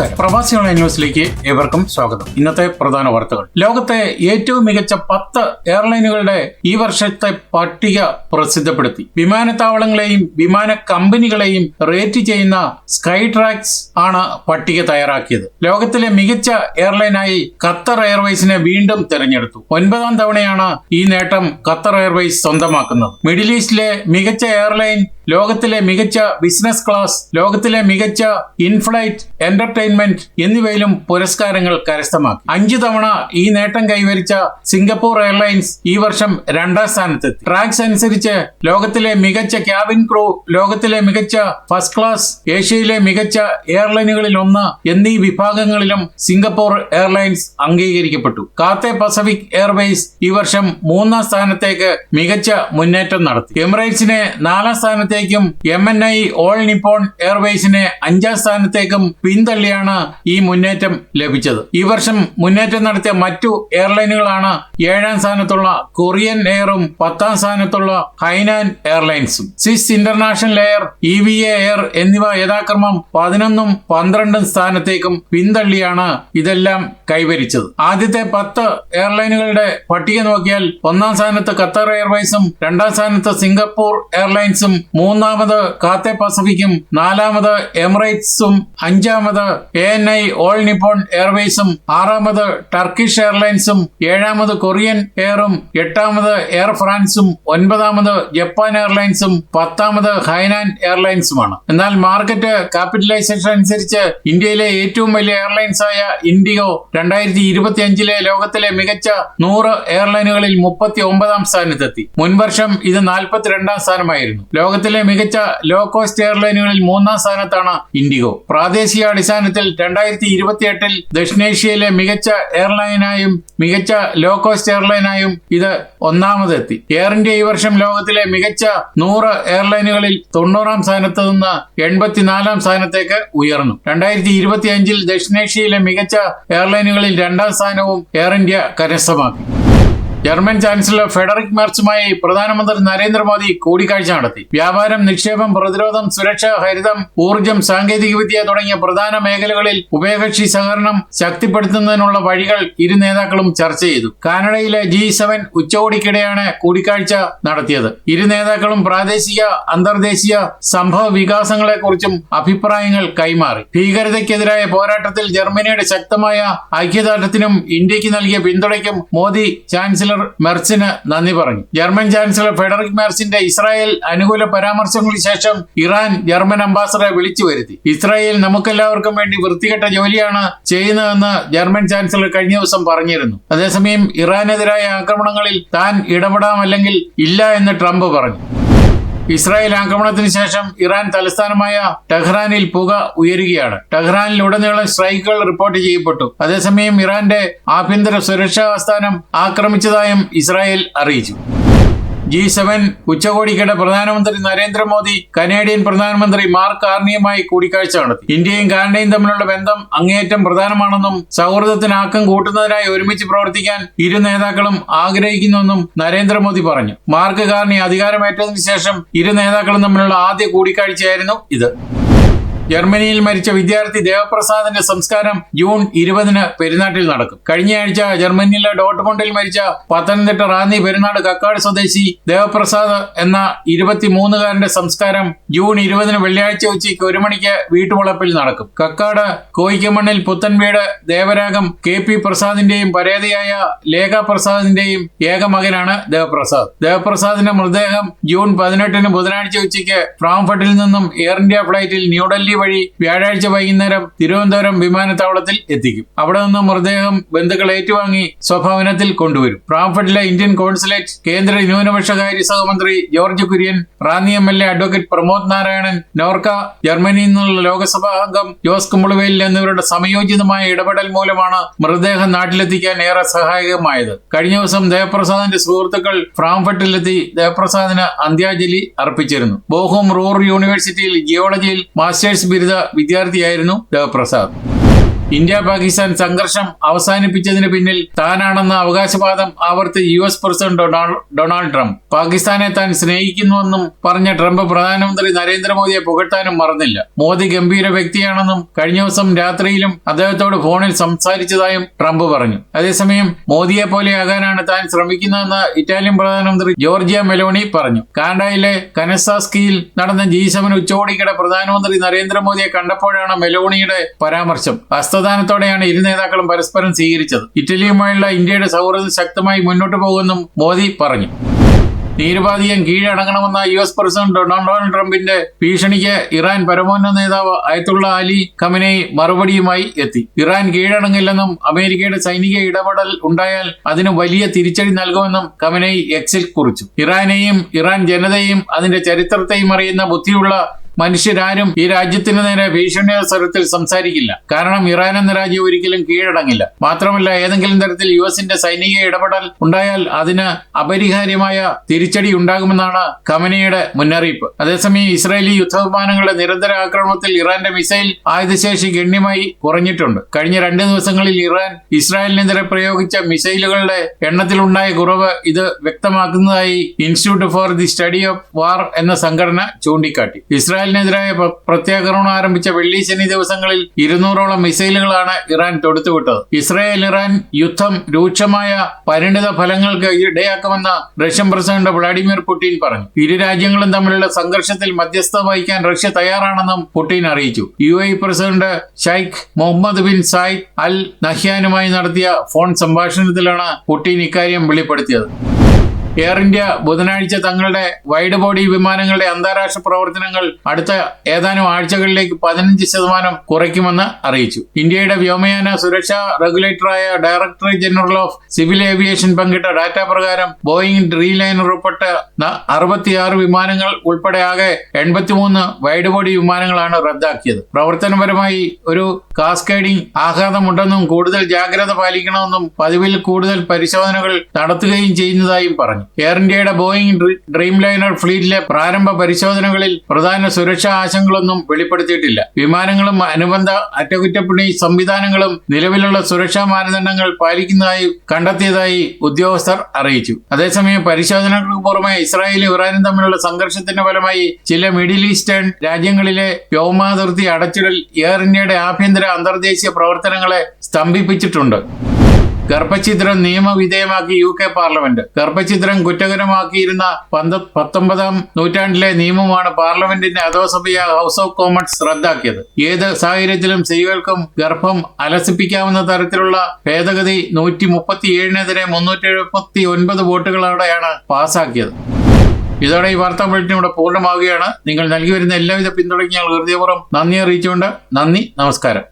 നമസ്കാരം. പ്രവാസി ഓൺലൈൻ ന്യൂസിലേക്ക് ഏവർക്കും സ്വാഗതം. ഇന്നത്തെ പ്രധാന വാർത്തകൾ. ലോകത്തെ ഏറ്റവും മികച്ച പത്ത് എയർലൈനുകളുടെ ഈ വർഷത്തെ പട്ടിക പ്രസിദ്ധപ്പെടുത്തി. വിമാനത്താവളങ്ങളെയും വിമാന കമ്പനികളെയും റേറ്റ് ചെയ്യുന്ന സ്കൈ ട്രാക്സ് ആണ് പട്ടിക തയ്യാറാക്കിയത്. ലോകത്തിലെ മികച്ച എയർലൈനായി ഖത്തർ എയർവേസിനെ വീണ്ടും തെരഞ്ഞെടുത്തു. ഒൻപതാം തവണയാണ് ഈ നേട്ടം ഖത്തർ എയർവേസ് സ്വന്തമാക്കുന്നത്. മിഡിൽ ഈസ്റ്റിലെ മികച്ച എയർലൈൻ ലോകത്തിലെ മികച്ച ബിസിനസ് ക്ലാസ് ലോകത്തിലെ മികച്ച ഇൻഫ്ലൈറ്റ് എന്റർടൈൻമെന്റ് എന്നിവയിലും പുരസ്കാരങ്ങൾ കരസ്ഥമാക്കി. അഞ്ചു തവണ ഈ നേട്ടം കൈവരിച്ച സിംഗപ്പൂർ എയർലൈൻസ് ഈ വർഷം രണ്ടാം സ്ഥാനത്തെത്തി. ട്രാക്സ് അനുസരിച്ച് ലോകത്തിലെ മികച്ച ക്യാബിൻ ക്രൂ ലോകത്തിലെ മികച്ച ഫസ്റ്റ് ക്ലാസ് ഏഷ്യയിലെ മികച്ച എയർലൈനുകളിൽ ഒന്ന് എന്നീ വിഭാഗങ്ങളിലും സിംഗപ്പൂർ എയർലൈൻസ് അംഗീകരിക്കപ്പെട്ടു. കാത്തെ പസഫിക് എയർവേസ് ഈ വർഷം മൂന്നാം സ്ഥാനത്തേക്ക് മികച്ച മുന്നേറ്റം നടത്തി. എമിറേറ്റ്സിനെ നാലാം സ്ഥാനത്തേക്കും M N I all Nippon എയർവേസിനെ അഞ്ചാം സ്ഥാനത്തേക്കും പിന്തള്ളിയാണ് ഈ മുന്നേറ്റം ലഭിച്ചത്. ഈ വർഷം മുന്നേറ്റം നടത്തിയ മറ്റു എയർലൈനുകളാണ് ഏഴാം സ്ഥാനത്തുള്ള കൊറിയൻ എയറും പത്താം സ്ഥാനത്തുള്ള Hainan എയർലൈൻസും. Swiss international air E V A air എന്നിവ യഥാക്രമം പതിനൊന്നും പന്ത്രണ്ടും സ്ഥാനത്തേക്കും പിന്തള്ളിയാണ് ഇതെല്ലാം കൈവരിച്ചത്. ആദ്യത്തെ പത്ത് എയർലൈനുകളുടെ പട്ടിക നോക്കിയാൽ ഒന്നാം സ്ഥാനത്ത് ഖത്തർ എയർവേസും രണ്ടാം സ്ഥാനത്ത് സിംഗപ്പൂർ എയർലൈൻസും മൂന്നാമത് കാത്തെ പസഫിക്കും നാലാമത് എമിറേറ്റ്സും അഞ്ചാമത് A N I all Nippon എയർവേസും ആറാമത് ടർക്കിഷ് എയർലൈൻസും ഏഴാമത് കൊറിയൻ എയറും എട്ടാമത് എയർ ഫ്രാൻസും ഒൻപതാമത് ജപ്പാൻ എയർലൈൻസും പത്താമത് ഹൈനാൻ എയർലൈൻസുമാണ്. എന്നാൽ മാർക്കറ്റ് ക്യാപിറ്റലൈസേഷൻ അനുസരിച്ച് ഇന്ത്യയിലെ ഏറ്റവും വലിയ എയർലൈൻസ് ആയ ഇൻഡിഗോ രണ്ടായിരത്തി ഇരുപത്തി അഞ്ചിലെ ലോകത്തിലെ മികച്ച നൂറ് എയർലൈനുകളിൽ മുപ്പത്തി ഒമ്പതാം സ്ഥാനത്തെത്തി. മുൻവർഷം ഇത് നാൽപ്പത്തിരണ്ടാം സ്ഥാനമായിരുന്നു. ലോകത്തിലെ മികച്ച ലോ കോസ്റ്റ് എയർലൈനുകളിൽ മൂന്നാം സ്ഥാനത്താണ് ഇൻഡിഗോ പ്രാദേശിക അടിസ്ഥാനത്തിൽ രണ്ടായിരത്തി ഇരുപത്തിയെട്ടിൽ ദക്ഷിണേഷ്യയിലെ മികച്ച എയർലൈനായും മികച്ച ലോ കോസ്റ്റ് എയർലൈനായും ഇത് ഒന്നാമതെത്തി. എയർ ഇന്ത്യ ഈ വർഷം ലോകത്തിലെ മികച്ച നൂറ് എയർലൈനുകളിൽ തൊണ്ണൂറാം സ്ഥാനത്ത് നിന്ന് എൺപത്തിനാലാം സ്ഥാനത്തേക്ക് ഉയർന്നു. രണ്ടായിരത്തി ഇരുപത്തി അഞ്ചിൽ ദക്ഷിണേഷ്യയിലെ മികച്ച എയർലൈനുകളിൽ രണ്ടാം സ്ഥാനവും എയർ ഇന്ത്യ കരസ്ഥമാക്കി. ജർമ്മൻ ചാൻസലർ ഫെഡറിക് മെർച്ചുമായി പ്രധാനമന്ത്രി നരേന്ദ്രമോദി കൂടിക്കാഴ്ച നടത്തി. വ്യാപാരം നിക്ഷേപം പ്രതിരോധം സുരക്ഷ ഹരിതം ഊർജം സാങ്കേതികവിദ്യ തുടങ്ങിയ പ്രധാന മേഖലകളിൽ ഉഭയകക്ഷി സഹകരണം ശക്തിപ്പെടുത്തുന്നതിനുള്ള വഴികൾ ഇരു നേതാക്കളും ചർച്ച ചെയ്തു. കാനഡയിലെ ജി സെവൻ ഉച്ചകോടിക്കിടെയാണ് കൂടിക്കാഴ്ച നടത്തിയത്. ഇരു നേതാക്കളും പ്രാദേശിക അന്തർദേശീയ സംഭവ വികാസങ്ങളെക്കുറിച്ചും അഭിപ്രായങ്ങൾ കൈമാറി. ഭീകരതയ്ക്കെതിരായ പോരാട്ടത്തിൽ ജർമ്മനിയുടെ ശക്തമായ ഐക്യദാർഢ്യത്തിനും ഇന്ത്യയ്ക്ക് നൽകിയ പിന്തുണയ്ക്കും മോദി ചാൻസലർ മെർച്ചിന് നന്ദി പറഞ്ഞു. ജർമ്മൻ ചാൻസലർ ഫെഡറിക് മെർച്ചിന്റെ ഇസ്രായേൽ അനുകൂല പരാമർശങ്ങൾക്ക് ശേഷം ഇറാൻ ജർമ്മൻ അംബാസഡറെ വിളിച്ചു വരുത്തി. ഇസ്രായേൽ നമുക്കെല്ലാവർക്കും വേണ്ടി വൃത്തികെട്ട ജോലിയാണ് ചെയ്യുന്നതെന്ന് ജർമ്മൻ ചാൻസലർ കഴിഞ്ഞ ദിവസം പറഞ്ഞിരുന്നു. അതേസമയം ഇറാനെതിരായ ആക്രമണങ്ങളിൽ താൻ ഇടപെടാം അല്ലെങ്കിൽ ഇല്ല എന്ന് ട്രംപ് പറഞ്ഞു. ഇസ്രായേൽ ആക്രമണത്തിന് ശേഷം ഇറാൻ തലസ്ഥാനമായ ടെഹ്റാനിൽ പുക ഉയരുകയാണ്. ടെഹ്റാനിൽ ഉടനീളം സ്ട്രൈക്കുകൾ റിപ്പോർട്ട് ചെയ്യപ്പെട്ടു. അതേസമയം ഇറാന്റെ ആഭ്യന്തര സുരക്ഷാ ആസ്ഥാനം ആക്രമിച്ചതായും ഇസ്രായേൽ അറിയിച്ചു. ജി സെവൻ ഉച്ചകോടിക്കിടെ പ്രധാനമന്ത്രി നരേന്ദ്രമോദി കനേഡിയൻ പ്രധാനമന്ത്രി മാർക്ക് കാർണിയുമായി കൂടിക്കാഴ്ച നടത്തി. ഇന്ത്യയും കാനഡയും തമ്മിലുള്ള ബന്ധം അങ്ങേയറ്റം പ്രധാനമാണെന്നും സൗഹൃദത്തിന് ആക്കം കൂട്ടുന്നതിനായി ഒരുമിച്ച് പ്രവർത്തിക്കാൻ ഇരു നേതാക്കളും ആഗ്രഹിക്കുന്നുവെന്നും നരേന്ദ്രമോദി പറഞ്ഞു. മാർക്ക് കാർണി അധികാരമേറ്റതിനു ശേഷം ഇരു നേതാക്കളും തമ്മിലുള്ള ആദ്യ കൂടിക്കാഴ്ചയായിരുന്നു ഇത്. ജർമ്മനിയിൽ മരിച്ച വിദ്യാർത്ഥി ദേവപ്രസാദിന്റെ സംസ്കാരം ജൂൺ ഇരുപതിന് പെരുന്നാട്ടിൽ നടക്കും. കഴിഞ്ഞയാഴ്ച ജർമ്മനിയിലെ ഡോട്ട്മുണ്ടിൽ മരിച്ച പത്തനംതിട്ട റാന്നി പെരുന്നാട് കക്കാട് സ്വദേശി ദേവപ്രസാദ് എന്ന ഇരുപത്തിമൂന്നുകാരന്റെ സംസ്കാരം ജൂൺ ഇരുപതിന് വെള്ളിയാഴ്ച ഉച്ചയ്ക്ക് ഒരു മണിക്ക് വീട്ടുവളപ്പിൽ നടക്കും. കക്കാട് കോയിക്കമണ്ണിൽ പുത്തൻവീട് ദേവരാഗം കെ പി പ്രസാദിന്റെയും പരേതയായ ലേഖ പ്രസാദിന്റെയും ഏക മകനാണ് ദേവപ്രസാദ്. ദേവപ്രസാദിന്റെ മൃതദേഹം ജൂൺ പതിനെട്ടിന് ബുധനാഴ്ച ഉച്ചയ്ക്ക് ഫ്രാങ്ക്ഫർട്ടിൽ നിന്നും എയർ ഇന്ത്യ ഫ്ലൈറ്റിൽ ന്യൂഡൽഹി വഴി വ്യാഴാഴ്ച വൈകുന്നേരം തിരുവനന്തപുരം വിമാനത്താവളത്തിൽ എത്തിക്കും. അവിടെ നിന്ന് മൃതദേഹം ബന്ധുക്കൾ ഏറ്റുവാങ്ങി സ്വഭവനത്തിൽ കൊണ്ടുവരും. റാംഫഡിലെ ഇന്ത്യൻ കോൺസുലേറ്റ് കേന്ദ്ര ന്യൂനപക്ഷകാര്യ സഹമന്ത്രി George Kurian Ranni M L A advocate Pramod Narayanan NORKA ജർമ്മനിയിൽ നിന്നുള്ള ലോകസഭാ അംഗം ജോസ് കുമ്പളുവേൽ എന്നിവരുടെ സമയോചിതമായ ഇടപെടൽ മൂലമാണ് മൃതദേഹം നാട്ടിലെത്തിക്കാൻ ഏറെ സഹായകമായത്. കഴിഞ്ഞ ദിവസം ദേവപ്രസാദിന്റെ സുഹൃത്തുക്കൾ ഫ്രാംഫട്ടിലെത്തി ദേവപ്രസാദിന് അന്ത്യാഞ്ജലി അർപ്പിച്ചിരുന്നു. ബോഹും റൂർ യൂണിവേഴ്സിറ്റിയിൽ ജിയോളജിയിൽ മാസ്റ്റേഴ്സ് ബിരുദ വിദ്യാർത്ഥിയായിരുന്നു ദേവപ്രസാദ് ഇന്ത്യ പാകിസ്ഥാൻ സംഘർഷം അവസാനിപ്പിച്ചതിന് പിന്നിൽ താനാണെന്ന അവകാശവാദം ആവർത്തി U S president Donald Trump. പാകിസ്ഥാനെ താൻ സ്നേഹിക്കുന്നുവെന്നും പറഞ്ഞ ട്രംപ് പ്രധാനമന്ത്രി നരേന്ദ്രമോദിയെ പുകഴ്ത്താനും മറന്നില്ല. മോദി ഗംഭീര വ്യക്തിയാണെന്നും കഴിഞ്ഞ ദിവസം രാത്രിയിലും അദ്ദേഹത്തോട് ഫോണിൽ സംസാരിച്ചതായും ട്രംപ് പറഞ്ഞു. അതേസമയം മോദിയെ പോലെയാകാനാണ് താൻ ശ്രമിക്കുന്നതെന്ന് ഇറ്റാലിയൻ പ്രധാനമന്ത്രി ജോർജിയ മെലോണി പറഞ്ഞു. കാനഡയിലെ കനസാസ്കിയിൽ നടന്ന ജി സെവൻ ഉച്ചകോടിക്കിടെ പ്രധാനമന്ത്രി നരേന്ദ്രമോദിയെ കണ്ടപ്പോഴാണ് മെലോണിയുടെ പരാമർശം. ഹസ്തദാനത്തോടെയാണ് ഇരു നേതാക്കളും പരസ്പരം സ്വീകരിച്ചത്. ഇറ്റലിയുമായുള്ള ഇന്ത്യയുടെ സൗഹൃദം ശക്തമായി മുന്നോട്ടു പോകുമെന്നും മോദി പറഞ്ഞു. നിരുപാധികം കീഴടങ്ങണമെന്ന യു എസ് പ്രസിഡന്റ് ഡൊണാൾഡ് ട്രംപിന്റെ ഭീഷണിക്ക് ഇറാൻ പരമോന്നത നേതാവ് അയത്തുള്ള അലി ഖമനയി മറുപടിയുമായി എത്തി. ഇറാൻ കീഴടങ്ങില്ലെന്നും അമേരിക്കയുടെ സൈനിക ഇടപെടൽ ഉണ്ടായാൽ അതിന് വലിയ തിരിച്ചടി നൽകുമെന്നും ഖമനയി എക്സിൽ കുറിച്ചു. ഇറാനെയും ഇറാൻ ജനതയെയും അതിന്റെ ചരിത്രത്തെയും അറിയുന്ന ബുദ്ധിയുള്ള മനുഷ്യരാരും ഈ രാജ്യത്തിന് നേരെ ഭീഷണി സ്വരത്തിൽ സംസാരിക്കില്ല. കാരണം ഇറാൻ എന്ന രാജ്യം ഒരിക്കലും കീഴടങ്ങില്ല. മാത്രമല്ല ഏതെങ്കിലും തരത്തിൽ യു എസിന്റെ സൈനിക ഇടപെടൽ ഉണ്ടായാൽ അതിന് അപരിഹാര്യമായ തിരിച്ചടി ഉണ്ടാകുമെന്നാണ് കമനിയുടെ മുന്നറിയിപ്പ്. അതേസമയം ഇസ്രായേലി യുദ്ധവിമാനങ്ങളുടെ നിരന്തര ആക്രമണത്തിൽ ഇറാന്റെ മിസൈൽ ആയുധശേഷി ഗണ്യമായി കുറഞ്ഞിട്ടുണ്ട്. കഴിഞ്ഞ രണ്ട് ദിവസങ്ങളിൽ ഇറാൻ ഇസ്രായേലിനെതിരെ പ്രയോഗിച്ച മിസൈലുകളുടെ എണ്ണത്തിലുണ്ടായ കുറവ് ഇത് വ്യക്തമാക്കുന്നതായി institute for the study of war എന്ന സംഘടന ചൂണ്ടിക്കാട്ടി. ഇസ്രായേലിനെതിരായ പ്രത്യാക്രമണം ആരംഭിച്ച വെള്ളി ശനി ദിവസങ്ങളിൽ ഇരുന്നൂറോളം മിസൈലുകളാണ് ഇറാൻ തൊടുത്തുവിട്ടത്. ഇസ്രായേൽ ഇറാൻ യുദ്ധം രൂക്ഷമായ പരിണിത ഫലങ്ങൾക്ക് ഇടയാക്കുമെന്ന് റഷ്യൻ പ്രസിഡന്റ് വ്ളാഡിമിർ പുടിൻ പറഞ്ഞു. ഇരു രാജ്യങ്ങളും തമ്മിലുള്ള സംഘർഷത്തിൽ മധ്യസ്ഥ വഹിക്കാൻ റഷ്യ തയ്യാറാണെന്നും പുടിൻ അറിയിച്ചു. U A president Sheikh Mohammed bin Zayed Al നഹ്യാനുമായി നടത്തിയ ഫോൺ സംഭാഷണത്തിലാണ് പുടിൻ ഇക്കാര്യം വെളിപ്പെടുത്തിയത്. എയർ ഇന്ത്യ ബുധനാഴ്ച തങ്ങളുടെ വൈഡ് ബോഡി വിമാനങ്ങളുടെ അന്താരാഷ്ട്ര പ്രവർത്തനങ്ങൾ അടുത്ത ഏതാനും ആഴ്ചകളിലേക്ക് പതിനഞ്ച് ശതമാനം കുറയ്ക്കുമെന്ന് അറിയിച്ചു. ഇന്ത്യയുടെ വ്യോമയാന സുരക്ഷാ റെഗുലേറ്ററായ directorate general of civil aviation പങ്കിട്ട ഡാറ്റ പ്രകാരം ബോയിങ് ഡ്രീലൈൻ ഉൾപ്പെട്ട അറുപത്തിയാറ് വിമാനങ്ങൾ ഉൾപ്പെടെ ആകെ എൺപത്തിമൂന്ന് വൈഡ് ബോഡി വിമാനങ്ങളാണ് റദ്ദാക്കിയത്. പ്രവർത്തനപരമായി ഒരു കാസ്കേഡിംഗ് ആഘാതമുണ്ടെന്നും കൂടുതൽ ജാഗ്രത പാലിക്കണമെന്നും പതിവിൽ കൂടുതൽ പരിശോധനകൾ നടത്തുകയും ചെയ്യുന്നതായും പറഞ്ഞു. എയർ ഇന്ത്യയുടെ ബോയിങ് ഡ്രീം ലൈനർ ഫ്ലീറ്റിലെ പ്രാരംഭ പരിശോധനകളിൽ പ്രധാന സുരക്ഷാ ആശങ്കകളൊന്നും വെളിപ്പെടുത്തിയിട്ടില്ല. വിമാനങ്ങളും അനുബന്ധ അറ്റകുറ്റപ്പണി സംവിധാനങ്ങളും നിലവിലുള്ള സുരക്ഷാ മാനദണ്ഡങ്ങൾ പാലിക്കുന്നതായി കണ്ടെത്തിയതായി ഉദ്യോഗസ്ഥർ അറിയിച്ചു. അതേസമയം പരിശോധനകൾക്ക് പുറമെ ഇസ്രായേലും ഇറാനും തമ്മിലുള്ള സംഘർഷത്തിന്റെ ഫലമായി ചില മിഡിൽ ഈസ്റ്റേൺ രാജ്യങ്ങളിലെ വ്യോമാതിർത്തി അടച്ചിടൽ എയർ ഇന്ത്യയുടെ ആഭ്യന്തര അന്തർദേശീയ പ്രവർത്തനങ്ങളെ സ്തംഭിപ്പിച്ചിട്ടുണ്ട്. ഗർഭഛിദ്രം നിയമവിധേയമാക്കി യു കെ പാർലമെന്റ്. ഗർഭഛിദ്രം കുറ്റകരമാക്കിയിരുന്ന പത്തൊമ്പതാം നൂറ്റാണ്ടിലെ നിയമമാണ് പാർലമെന്റിന്റെ അധോസഭയ ഹൗസ് ഓഫ് കോമൺസ് റദ്ദാക്കിയത്. ഏത് സാഹചര്യത്തിലും സ്ത്രീകൾക്കും ഗർഭം അലസിപ്പിക്കാവുന്ന തരത്തിലുള്ള ഭേദഗതി നൂറ്റി മുപ്പത്തിയേഴിനെതിരെ മുന്നൂറ്റി എഴുപത്തി ഒൻപത് വോട്ടുകളോടെയാണ് പാസാക്കിയത്. ഇതോടെ ഈ വാർത്താ ബുള്ളറ്റിൻ ഇവിടെ പൂർണമാവുകയാണ്. നിങ്ങൾ നൽകി വരുന്ന എല്ലാവിധ പിന്തുണയ്ക്ക് ഞങ്ങൾ ഹൃദയപൂർവം നന്ദി അറിയിച്ചുകൊണ്ട് നന്ദി നമസ്കാരം.